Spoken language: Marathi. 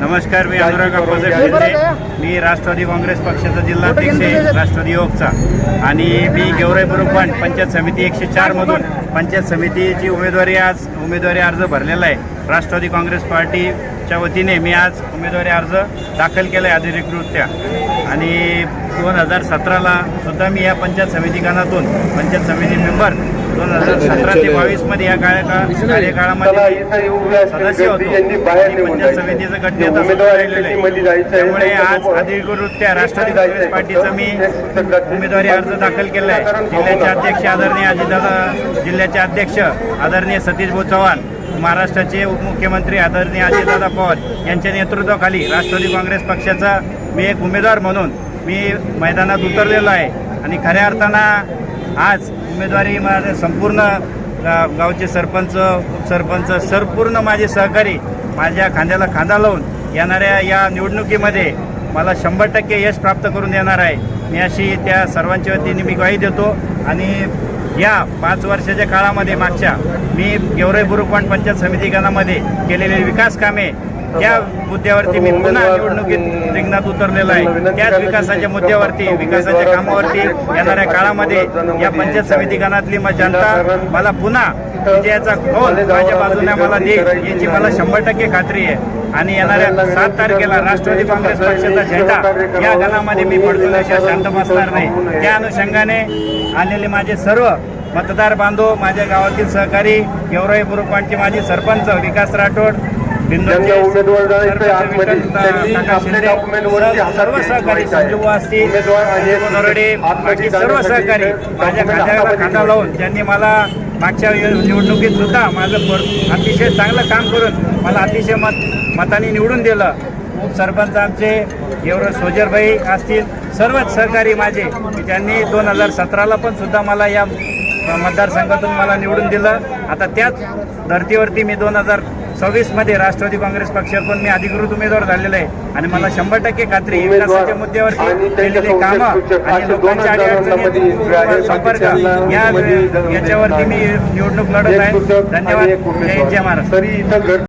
नमस्कार मी अनुराग अप्पासाहेब शिंदे. मी राष्ट्रवादी काँग्रेस पक्षाचा जिल्हाध्यक्ष आहे राष्ट्रवादी युवकचा आणि मी गेवराई बुरुकवाड पंचायत समिती एकशे चारमधून पंचायत समितीची उमेदवारी आज उमेदवारी अर्ज भरलेला आहे. राष्ट्रवादी काँग्रेस पार्टीच्या वतीने मी आज उमेदवारी अर्ज दाखल केला आहे अधिकृत्या आणि दोन हजार सतराला सुद्धा मी या पंचायत समिती गणातून पंचायत समिती मेंबर दोन हजार सतरा ते बावीसमध्ये या कार्यकाळ त्याला कार्यकाळामध्ये सदस्य होतो पंचायत. समितीचं गटनेता राहिलेलं आहे. मध्ये त्यामुळे आज अधिकृतरित्या राष्ट्रवादी काँग्रेस. पार्टीचा मी उमेदवारी अर्ज दाखल केला आहे जिल्ह्याचे अध्यक्ष आदरणीय अजितदादा जिल्ह्याचे अध्यक्ष आदरणीय सतीश भाऊ चव्हाण महाराष्ट्राचे उपमुख्यमंत्री आदरणीय अजितदादा पवार यांच्या नेतृत्वाखाली राष्ट्रवादी काँग्रेस पक्षाचा मी एक उमेदवार म्हणून मी मैदानात उतरलेलो आहे आणि खऱ्या अर्थानं आज उमेदवारी माझे संपूर्ण गावचे सरपंच उपसरपंच संपूर्ण माझे सहकारी माझ्या खांद्याला खांदा लावून येणाऱ्या या निवडणुकीमध्ये मला शंभर टक्के यश प्राप्त करून देणार आहे. मी अशी त्या सर्वांच्या वतीने मी ग्वाही देतो. आणि या पाच वर्षाच्या काळामध्ये मागच्या मी गेवराई बुरुकवाण पंचायत समिती गणामध्ये केलेले विकास कामे त्या मुद्द्यावरती मी पुन्हा निवडणुकीत रिंगणात उतरलेला आहे. त्याच विकासाच्या मुद्द्यावरती विकासाच्या कामावरती येणाऱ्या काळामध्ये या पंचायत समिती गणातली म- जनता मला पुन्हा विजयाचा कौल माझ्या बाजूने मला देईल याची मला शंभर टक्के खात्री आहे. आणि येणाऱ्या सात तारखेला राष्ट्रवादी काँग्रेस पक्षाचा झेंडा या गणामध्ये मी पडतो शांत बसणार नाही. त्या अनुषंगाने आलेले माझे सर्व मतदार बांधव माझ्या गावातील सहकारी गेवराई बुरुकवाडचे माझे सरपंच विकास राठोड ज्यांना उमेदवार जायचं आतमध्ये, त्यांनी आपल्या डॉक्युमेंटवरती सर्व सहकारी. संजीव नरडे सर्व सहकारी माझ्या हातामध्ये खांदा. लावून त्यांनी मला मागच्या निवडणुकीत सुद्धा माझं पर- अतिशय चांगलं काम करून मला अतिशय मत मताने निवडून दिलं उपसरपंच आमचे एवढं सोजरबाई असतील सर्वच सहकारी माझे त्यांनी दोन हजार सतराला पण सुद्धा मला या मतदारसंघातून मला निवडून दिलं आता त्याच धर्तीवरती मी दोन हजार सव्वीसमध्ये राष्ट्रवादी काँग्रेस पक्षातून मी अधिकृत उमेदवार झालेलो आहे. आणि मला शंभर टक्के खात्री विकासाच्या मुद्द्यावरती केलेली कामं आणि लोकांच्या अडीअडचणी संपर्क या याच्यावरती मी निवडणूक लढत आहे. धन्यवाद. जय जय महाराष्ट्र.